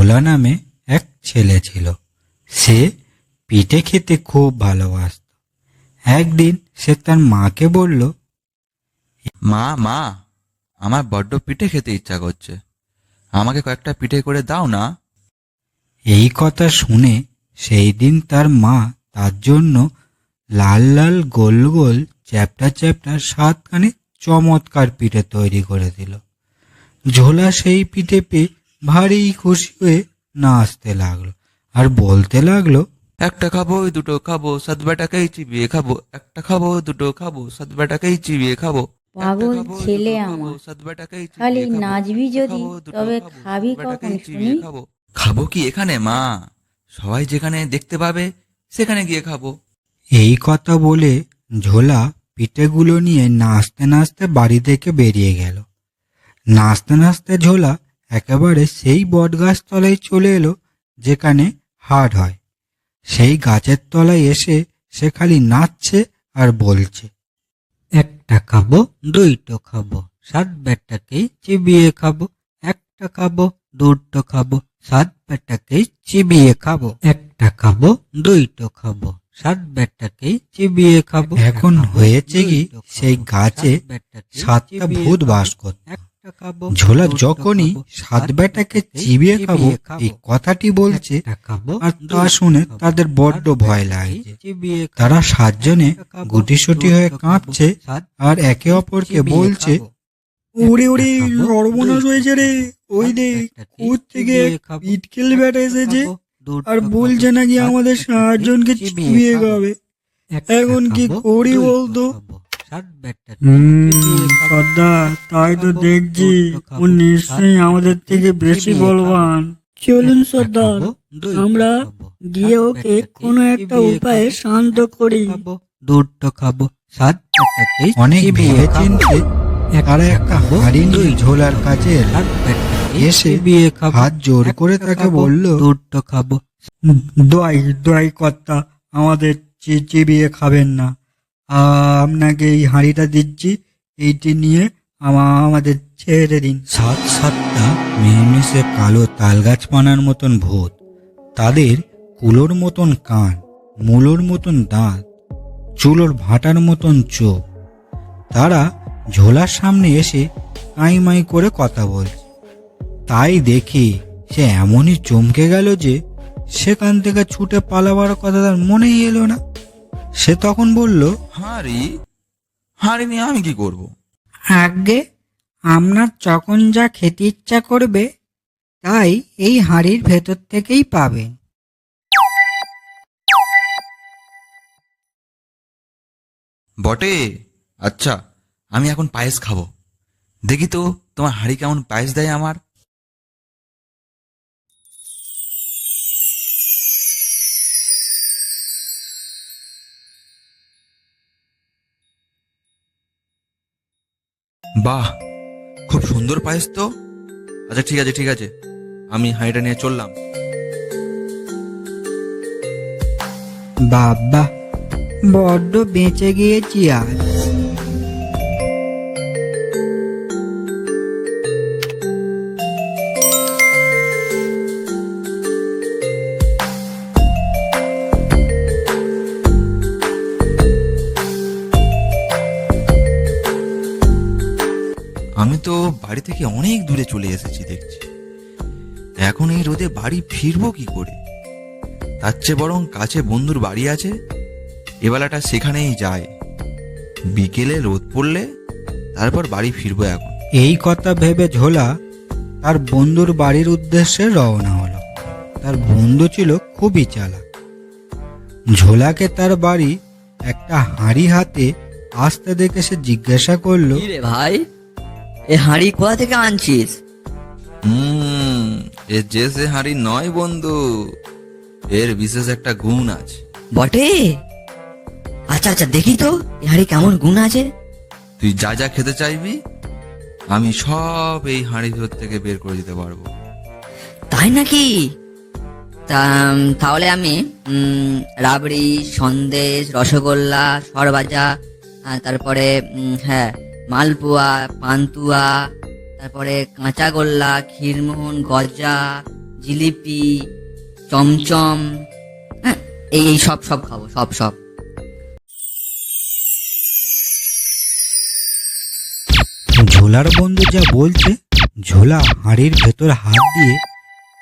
ঝোলা নামে এক ছেলে ছিল। সে পিঠে খেতে খুব ভালোবাসত। একদিন সে তার মাকে বলল মা মা আমার বড্ড পিঠে খেতে ইচ্ছা করছে। আমাকে কয়েকটা পিঠে করে দাও না। এই কথা শুনে সেই দিন তার মা তার জন্য লাল লাল গোল গোল চ্যাপটা চ্যাপটা সাতখানি চমৎকার পিঠে তৈরি করে দিল। ঝোলা সেই পিঠে পেয়ে ভারী খুশি হয়ে নাচতে লাগল আর বলতে লাগল একটা খাব দুটো খাব সাত বেটাকেই চিবিয়ে খাব একটা খাব দুটো খাব সাত বেটাকেই চিবিয়ে খাব পাগল ছেলে আমার। খালি খাব। নাচবি যদি, খাব, তবে খাবি কখন চিবিয়ে শুনি? খাব খাব কি এখানে মা সবাই যেখানে দেখতে পাবে সেখানে গিয়ে খাব এই কথা বলে ঝোলা পিঠেগুলো নিয়ে নাচতে নাচতে বাড়ি থেকে বেরিয়ে গেল নাচতে নাচতে ঝোলা একেবারে সেই বটগাছ তলায় চলে এলো যেখানে হাট হয়। সেই গাছের তলায় এসে সে খালি নাচছে আর বলছে একটা খাব দুইটো খাব সাত বেটাকেই চিবিয়ে খাব একটা খাব দুটো খাব সাত বেটাকেই চিবিয়ে খাব একটা খাব দুইটো খাব সাত বেটাকেই চিবিয়ে খাব এখন হয়েছে কি সেই গাছে সাতটা ভূত বাস করত? ঝোলা যখনই সাত বেটাকে চিবিয়ে খাব এই কথাটি বলছে আর তা শুনে তাদের বড্ড ভয় লাগছে তারা সাতজনে গুটিসুটি হয়ে কাঁপছে আর একে অপরকে বলছে ওরে ওরে সর্বনাশ হয়েছে রে ওই দেখ কোথ থেকে পিট খেলে এসেছে আর বলছে নাকি আমাদের সাতজনকে চিবিয়ে খাবে। এখন কি করি বলতো? সর্দার তাই তো দেখছি ও নিশ্চয়ই আমাদের থেকে বেশি বলবান। চলুন সর্দার আমরা গিয়ে ওকে কোনো একটা উপায়ে শান্ত করি। দুটো খাব সাত অনেক ভেবে চিনতে তারা একটা হাড়ি নিয়ে ঝোলার কাছে। এসে হাত জোর করে তাকে বলল দুটো খাব দোয়াই দোয়াই কর্তা আমাদের চি- চিবিয়ে খাবেন না। আপনাকে এই হাঁড়িটা দিচ্ছি, এইটি নিয়ে আমা- আমাদের ছেড়ে দিন। সাত সাতটা মিলেমিশে কালো তালগাছ পানার মতন ভূত। তাদের কুলোর মতন কান, মূলোর মতন দাঁত, চুলোর ভাটার মতন চোখ। তারা ঝোলার সামনে এসে কাইমাই করে কথা বলছে। তাই দেখি সে এমনই চমকে গেল যে সেখান থেকে ছুটে পালাবার কথা তার মনেই এলো না। সে তখন বলল হাঁড়ি হাঁড়ি নিয়ে আমি কি করব? আগে আপনার যখন যা খেতে ইচ্ছা করবে তাই এই হাঁড়ির ভেতর থেকেই পাবেন। বটে আচ্ছা আমি এখন পায়েস খাব। দেখি তো তোমার হাঁড়ি কেমন পায়েস দেয় আমার? বাহ, খুব সুন্দর পায়েস তো। আচ্ছা ঠিক আছে ঠিক আছে। আমি হাঁড়িটা নিয়ে চললাম। বাবা, বড্ড বেঁচে গিয়েছি আজ। তো বাড়ি থেকে অনেক দূরে চলে এসেছি দেখছি। এখন এই রোদে বাড়ি ফিরবো কি করে? তার চেয়ে বরং কাছে বন্ধুর বাড়ি আছে এবেলাটা সেখানেই যায়। বিকেলে রোদ পড়লে তারপর বাড়ি ফিরবো এখন। এই কথা ভেবে ঝোলা তার বন্ধুর বাড়ির উদ্দেশ্যে রওনা হলো। তার বন্ধু ছিল খুবই চালাক। ঝোলাকে তার বাড়ি একটা হাঁড়ি হাতে আসতে দেখে সে জিজ্ঞাসা করল ভাই? এ হাঁড়ি কোথা থেকে আনছিস? হুম এ যে সে হাঁড়ি নয় বন্ধু এর বিশেষ একটা গুণ আছে। বটে? আচ্ছা আচ্ছা দেখি তো এ হাঁড়ি কেমন গুণ আছে? তুই যা যা খেতে চাইবি আমি সব এই হাঁড়ির ভেতর থেকে বের করে দিতে পারব। তাই নাকি? তা তাহলে আমি উম, রাবড়ি সন্দেশ রসগোল্লা সরবাজা আহ, তারপরে উম, হ্যাঁ মালপোয়া, পান্তুয়া, তারপরে কাঁচা গোল্লা ক্ষীরমোহন গজা, জিলিপি, চমচম হ্যাঁ এই এই সব সব খাব, সব সব। ঝোলার বন্ধু যা বলছে, ঝোলা হাঁড়ির ভেতর হাত দিয়ে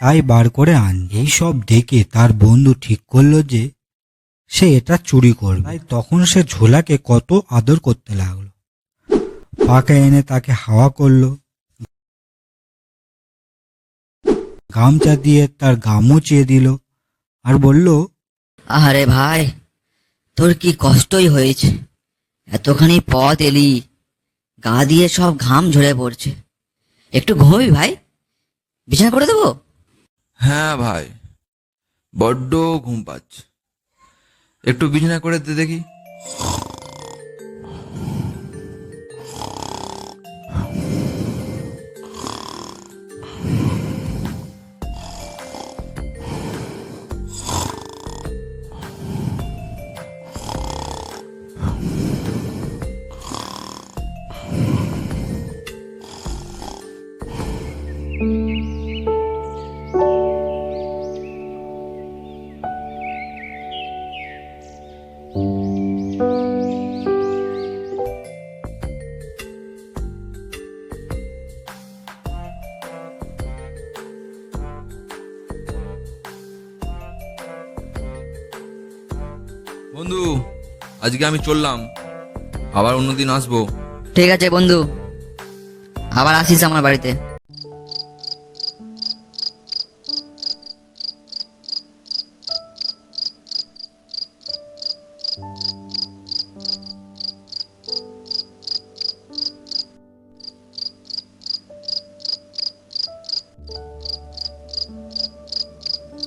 তাই বার করে আন। এই সব দেখে তার বন্ধু ঠিক করল যে সে এটা চুরি করবে। তখন সে ঝোলাকে কত আদর করতে লাগল। পাকে এনে তাকে হাওয়া করল। গামছা দিয়ে তার গামও চেয়ে দিল আর বলল আরে ভাই তোর কি কষ্টই হয়েছে। এতখানি পথ এলি গা দিয়ে সব ঘাম ঝরে পড়ছে। একটু ঘুমবি ভাই? বিছানা করে দেবো? হ্যাঁ ভাই বড্ড ঘুম পাচ্ছে। একটু বিছানা করে দে দেখি। বন্ধু আজকে আমি চললাম। আবার অন্যদিন আসব। ঠিক আছে বন্ধু। আবার আসিস আমার বাড়িতে।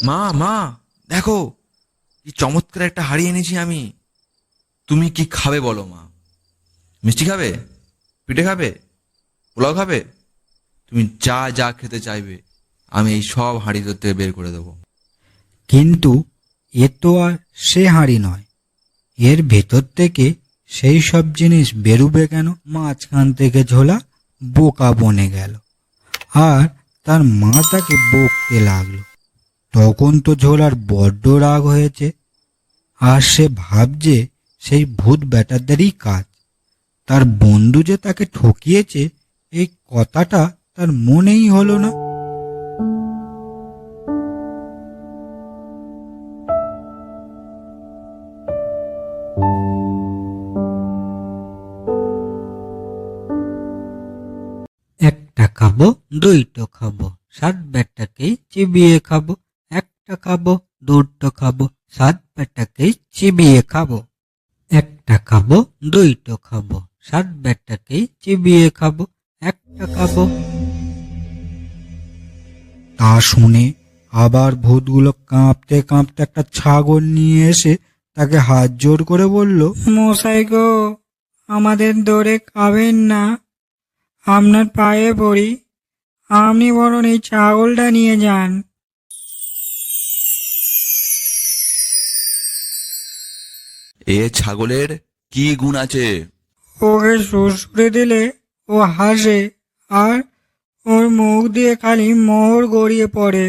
মা মা দেখো। কি চমৎকার একটা হাড়ি এনেছি আমি। তুমি কি খাবে বলো মা? মিষ্টি খাবে? পিঠে খাবে? পোলাও খাবে? তুমি যা যা খেতে চাইবে, আমি এই সব হাঁড়ি তোর থেকে বের করে দেবো। কিন্তু এ তো আর সে হাঁড়ি নয়। এর ভেতর থেকে সেই সব জিনিস বেরুবে কেন? মাঝখান থেকে ঝোলা বোকা বনে গেল। আর তার মা তাকে বকতে লাগল। তখন তো ঝোলার বড্ড রাগ হয়েছে। আর সে ভাবছে সেই ভূত ব্যাটারদেরই কাজ। তার বন্ধু যে তাকে ঠকিয়েছে, এই কথাটা তার মনেই হলো না। একটা খাব, দুইটো খাব, সাত বেটাকে চিবিয়ে খাব। একটা খাব দুটো খাব সাত বেটাকে চিবিয়ে খাব। একটা খাব দুইটো খাব সাত বেটাকে চিবিয়ে খাব একটা খাব। তা শুনে আবার ভূতগুলো কাঁপতে কাঁপতে একটা ছাগল নিয়ে এসে তাকে হাত জোর করে বলল মশাই গো আমাদের দৌড়ে খাবেন না। আপনার পায়ে পড়ি। আপনি বরং এই ছাগলটা নিয়ে যান। এ ছাগলের কি গুণ আছে? ওকে শ্বশুরে দিলে ও হাসে আর ওর মুখ দিয়ে খালি মোহর গড়িয়ে পড়ে।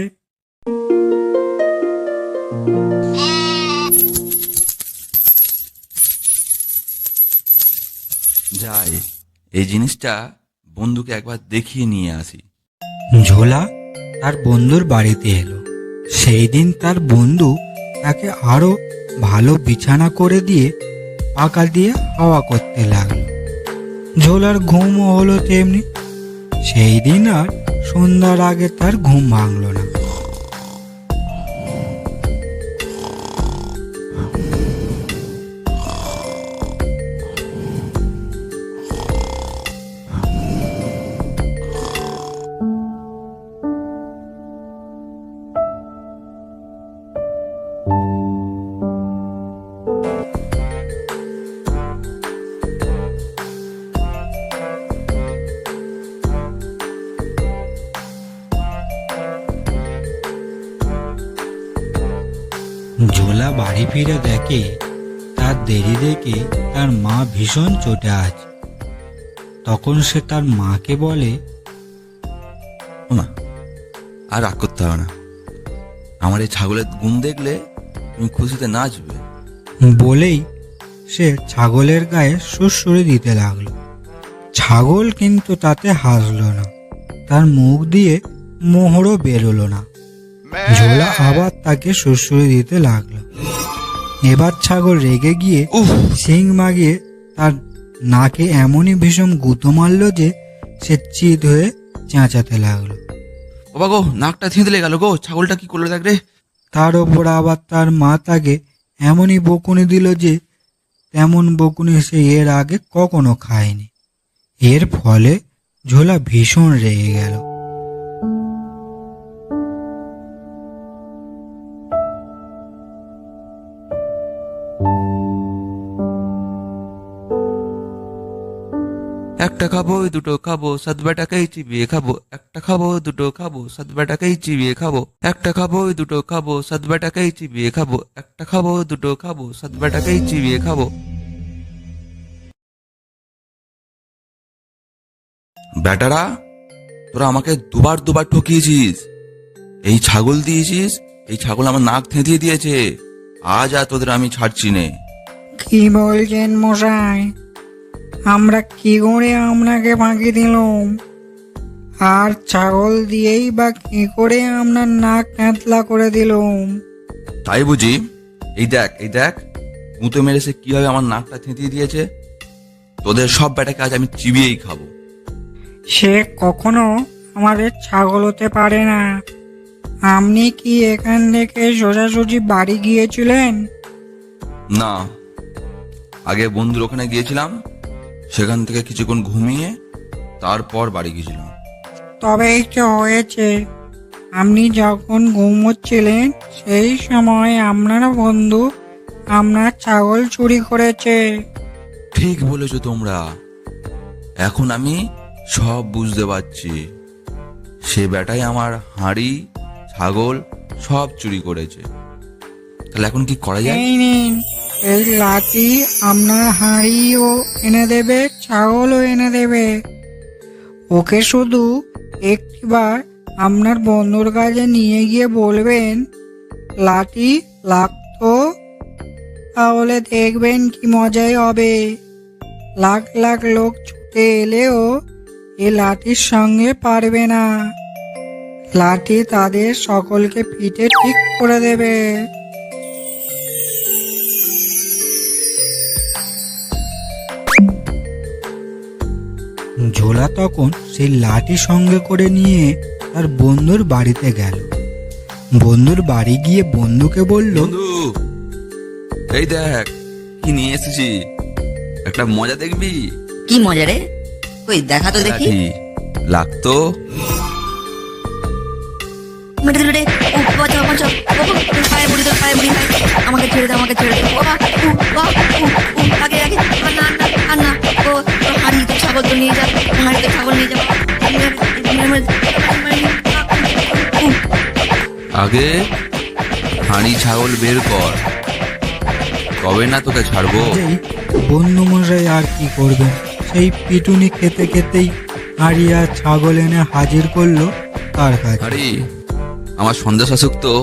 যাই এই জিনিসটা বন্ধুকে একবার দেখিয়ে নিয়ে আসি। ঝোলা তার বন্ধুর বাড়িতে এলো। সেই দিন তার বন্ধু তাকে আরও ভালো বিছানা করে দিয়ে পাকা দিয়ে হাওয়া করতে লাগল। ঝোলার ঘুমও হলো তেমনি। সেই দিন আর সন্ধ্যার আগে তার ঘুম ভাঙল না। ফিরে দেখে তার দেরি দেখে তার মা ভীষণ চটে আছে। তখন সে তার মাকে বলে না আর রাগ করতে হবে না। আমার এই ছাগলের গুণ দেখলে তুমি খুশিতে নাচবে। বলেই সে ছাগলের গায়ে সুরসুরি দিতে লাগল। ছাগল কিন্তু তাতে হাসলো না তার মুখ দিয়ে মোহরও বেরোলো না। ঝোলা আবার তাকে সুরসুরি দিতে লাগল। এবার ছাগল রেগে গিয়ে সিং মাগিয়ে তার নাকে এমনই ভীষণ গুঁতো মারলো যে সে চিত হয়ে চেঁচাতে লাগল। বাবা গো নাকটা থেঁতলে গেল গো ছাগলটা কি করল দেখ রে। তার ওপর আবার তার মা তাকে এমনই বকুনি দিল যে তেমন বকুনি সে এর আগে কখনো খায়নি। এর ফলে ঝোলা ভীষণ রেগে গেল। একটা খাব দুটো খাব সাত বেটাকেই চিবিয়ে খাব। একটা খাব দুটো খাব সাত বেটাকেই চিবিয়ে খাব। একটা খাব দুটো খাব সাত বেটাকেই চিবিয়ে খাব। একটা খাব দুটো খাব সাত বেটাকেই চিবিয়ে খাব। বেটারা তোরা আমাকে দুবার দুবার ঠকিয়েছিস। এই ছাগল দিয়েছিস এই ছাগল আমার নাক থেঁতিয়ে দিয়েছে। আজ আর তোদের আমি ছাড়ছি নে। কি বলছেন মশাই? আমরা কি করে আপনাকে ফাঁকি দিলাম? আর ছাগল দিয়েই বা কি করে আপনার নাক ক্যাঁতলা করে দিলাম? তাই বুঝি? এই দেখ এই দেখ মুতো মেরে সে কীভাবে আমার নাকটা থেঁতিয়ে দিয়েছে? তোদের সব ব্যাটাকে আজ আমি চিবিয়েই খাব। সে কখনো আমাদের ছাগল হতে পারে না। আপনি কি এখান থেকে সোজাসুজি বাড়ি গিয়েছিলেন? না। আগে বন্ধুর ওখানে গিয়েছিলাম সেখান থেকে কিছুক্ষণ ঘুমিয়ে তারপর বাড়ি গিয়েছিলাম। তবেই তো হয়েছে আপনি যখন ঘুমোচ্ছিলেন সেই সময় আপনার বন্ধু আপনার ছাগল চুরি করেছে। ঠিক বলেছ তোমরা। এখন আমি সব বুঝতে পারছি। সে বেটাই আমার হাঁড়ি ছাগল সব চুরি করেছে। তাহলে এখন কি করা যায়? এই নিন এই লাঠি আপনার হাঁড়িও এনে দেবে ছাগলও এনে দেবে। ওকে শুধু একটিবার আপনার বন্ধুর কাছে নিয়ে গিয়ে বলবেন, লাঠি লাগতো? তাহলে দেখবেন কি মজাই হবে। লাখ লাখ লোক ছুটে এলেও এ লাঠির সঙ্গে পারবে না। লাঠি তাদের সকলকে পিঠে ঠিক করে দেবে। ঝোলা তখন সেই লাঠি সঙ্গে করে নিয়ে তার বন্ধুর বাড়িতে গেল। বন্ধুর বাড়ি গিয়ে বন্ধুকে বলল এই দেখ কি নিয়ে এসেছি? একটা মজা দেখবি? কি মজা রে? ওই দেখা তো দেখি। লাগতো? আমাকে ছেড়ে দে আমাকে ছেড়ে দে। ও বাবা উ, বা, উ, উ, আগে আগে। না না না ও তো ছাগল তো নিয়ে যা আগে হাঁড়ি ছাগল বের কর। কবে না তোকে ছাড়বো? যেই বন্ধু মশাই আর কি করবে সেই পিটুনি খেতে খেতেই হারিয়া ছাগল এনে হাজির করল তার কাছে। আরে আমার সন্দেশ আসুক তো।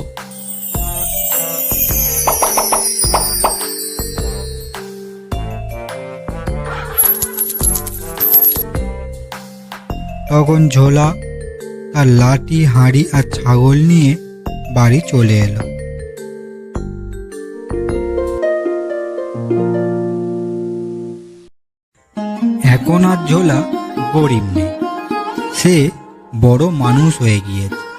তখন ঝোলা তার লাঠি হাঁড়ি আর ছাগল নিয়ে বাড়ি চলে এলো। এখন আর ঝোলা গরিব নেই। সে বড় মানুষ হয়ে গিয়েছে।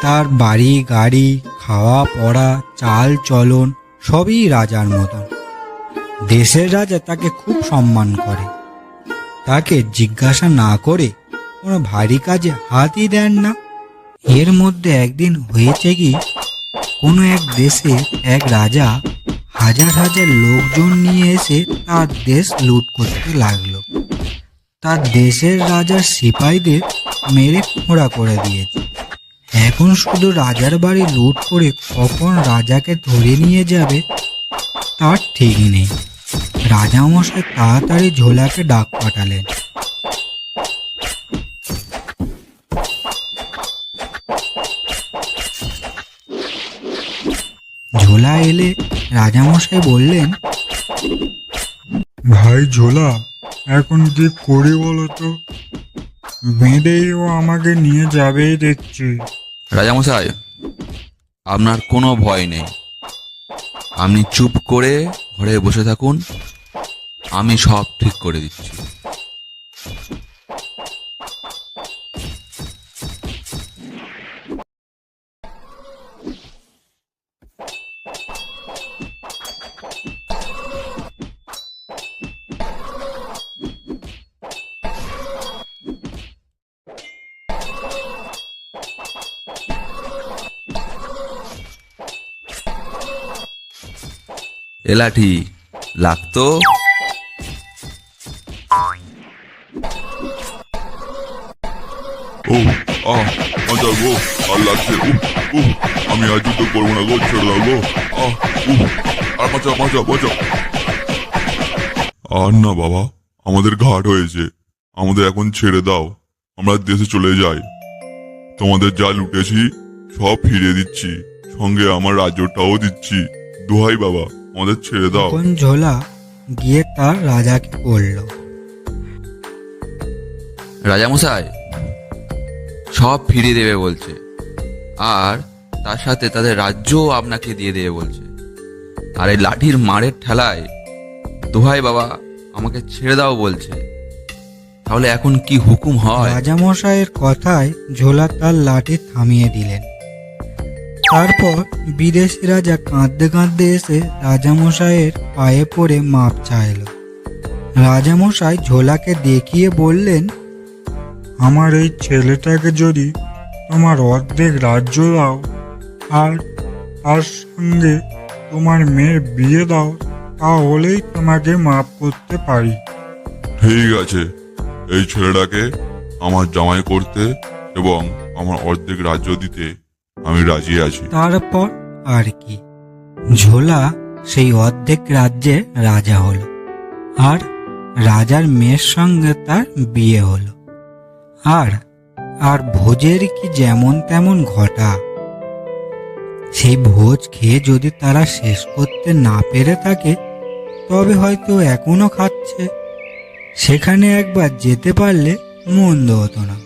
তার বাড়ি, গাড়ি, খাওয়া, পড়া, চাল, চলন সবই রাজার মতন। দেশের রাজা তাকে খুব সম্মান করে। তাকে জিজ্ঞাসা না করে কোনো ভারী কাজে হাতই দেন না। এর মধ্যে একদিন হয়েছে কি, কোনো এক দেশে এক রাজা হাজার হাজার লোকজন নিয়ে এসে তার দেশ লুট করতে লাগল। তার দেশের রাজার সিপাহীদের মেরে খোঁড়া করে দিয়েছে। এখন শুধু রাজার বাড়ি লুট করে কখন রাজাকে ধরে নিয়ে যাবে, তার ঠিক নেই। রাজামশাই তাড়াতাড়ি ঝোলাকে ডাক পাঠালেন। ঝোলা এলে রাজামশাই বললেন ভাই ঝোলা এখন কি করি বলো তো? বেঁধেই ও আমাকে নিয়ে যাবেই দেখছি। রাজামশাই আপনার কোনো ভয় নেই। আপনি চুপ করে ঘরে বসে থাকুন আমি সব ঠিক করে দিচ্ছি। এ লাঠি লাগতো? ও আহ মজা গো, আর লাগছে, উহ আমি আর যুদ্ধ করব না গো, ছেড়ে দাও গো। আহ, উহ, আর বাঁচা বাঁচা বাঁচা আর না বাবা, আমাদের ঘাট হয়েছে। আমাদের এখন ছেড়ে দাও, আমরা দেশে চলে যাই। তোমাদের যা লুটেছি, সব ফিরিয়ে দিচ্ছি। সঙ্গে আমার রাজ্যটাও দিচ্ছি। দোহাই বাবা। আমাদের ছেড়ে দাও। তখন ঝোলা গিয়ে তার রাজাকে বলল রাজামশাই সব ফিরিয়ে দেবে বলছে আর তার সাথে তাদের রাজ্যও আপনাকে দিয়ে দেবে বলছে। আর এই লাঠির মারের ঠেলায় দোহাই বাবা আমাকে ছেড়ে দাও বলছে। তাহলে এখন কি হুকুম হয়? রাজামশাইয়ের কথায় ঝোলা তার লাঠি থামিয়ে দিলেন। তারপর বিদেশি রাজা কাঁদতে কাঁদতে এসে রাজামশাইয়ের পায়ে পড়ে মাপ চাইল। রাজামশাই ঝোলাকে দেখিয়ে বললেন, আমার এই ছেলেটাকে যদি তোমার অর্ধেক রাজ্য দাও আর তার সঙ্গে তোমার মেয়ের বিয়ে দাও, তাহলেই তোমাকে মাফ করতে পারি। ঠিক আছে, এই ছেলেটাকে আমার জামাই করতে এবং আমার অর্ধেক রাজ্য দিতে আমি রাজি আছি। তারপর আর কি? ঝোলা সেই অর্ধেক রাজ্যে রাজা হলো আর রাজার মেয়ের সঙ্গে তার বিয়ে হলো। আর আর ভোজের কি যেমন তেমন ঘটা। সেই ভোজ খেয়ে যদি তারা শেষ করতে না পেরে থাকে, তবে হয়তো এখনও খাচ্ছে। সেখানে একবার যেতে পারলে মন্দ হতো না।